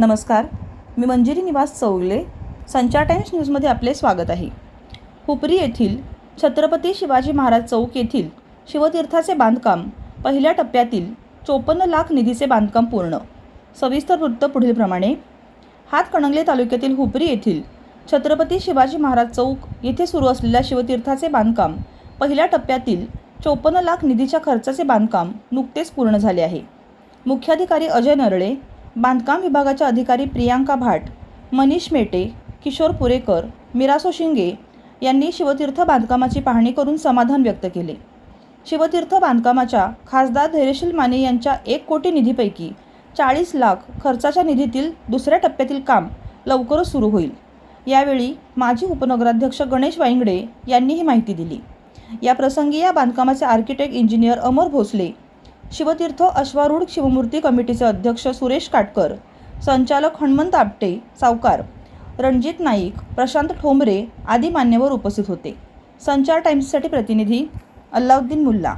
नमस्कार. मी मंजिरी निवास चौगले. संचार टाइम्स न्यूजमध्ये आपले स्वागत आहे. हुपरी येथील छत्रपती शिवाजी महाराज चौक येथील शिवतीर्थाचे बांधकाम पहिल्या टप्प्यातील चोपन्न लाख निधीचे बांधकाम पूर्ण. सविस्तर वृत्त पुढीलप्रमाणे हातकणंगले तालुक्यातील हुपरी येथील छत्रपती शिवाजी महाराज चौक येथे सुरू असलेल्या शिवतीर्थाचे बांधकाम पहिल्या टप्प्यातील चोपन्न लाख निधीच्या खर्चाचे बांधकाम नुकतेच पूर्ण झाले आहे. मुख्याधिकारी अजय नरळे बांधकाम विभागाच्या अधिकारी प्रियांका भाट मनीष मेटे किशोर पुरेकर मिरासो शिंगे यांनी शिवतीर्थ बांधकामाची पाहणी करून समाधान व्यक्त केले. शिवतीर्थ बांधकामाच्या खासदार धैर्यशील माने यांच्या एक कोटी निधीपैकी चाळीस लाख खर्चाच्या निधीतील दुसऱ्या टप्प्यातील काम लवकरच सुरू होईल. यावेळी माजी उपनगराध्यक्ष गणेश वाईंगडे यांनी ही माहिती दिली. या प्रसंगी या बांधकामाचे आर्किटेक्ट इंजिनियर अमर भोसले शिवतीर्थ अश्वारूढ शिवमूर्ती कमिटीचे अध्यक्ष सुरेश काटकर संचालक हनुमंत आपटे सावकार रणजित नाईक प्रशांत ठोंबरे आदी मान्यवर उपस्थित होते. संचार टाइम्ससाठी प्रतिनिधी अल्लाउद्दीन मुल्ला.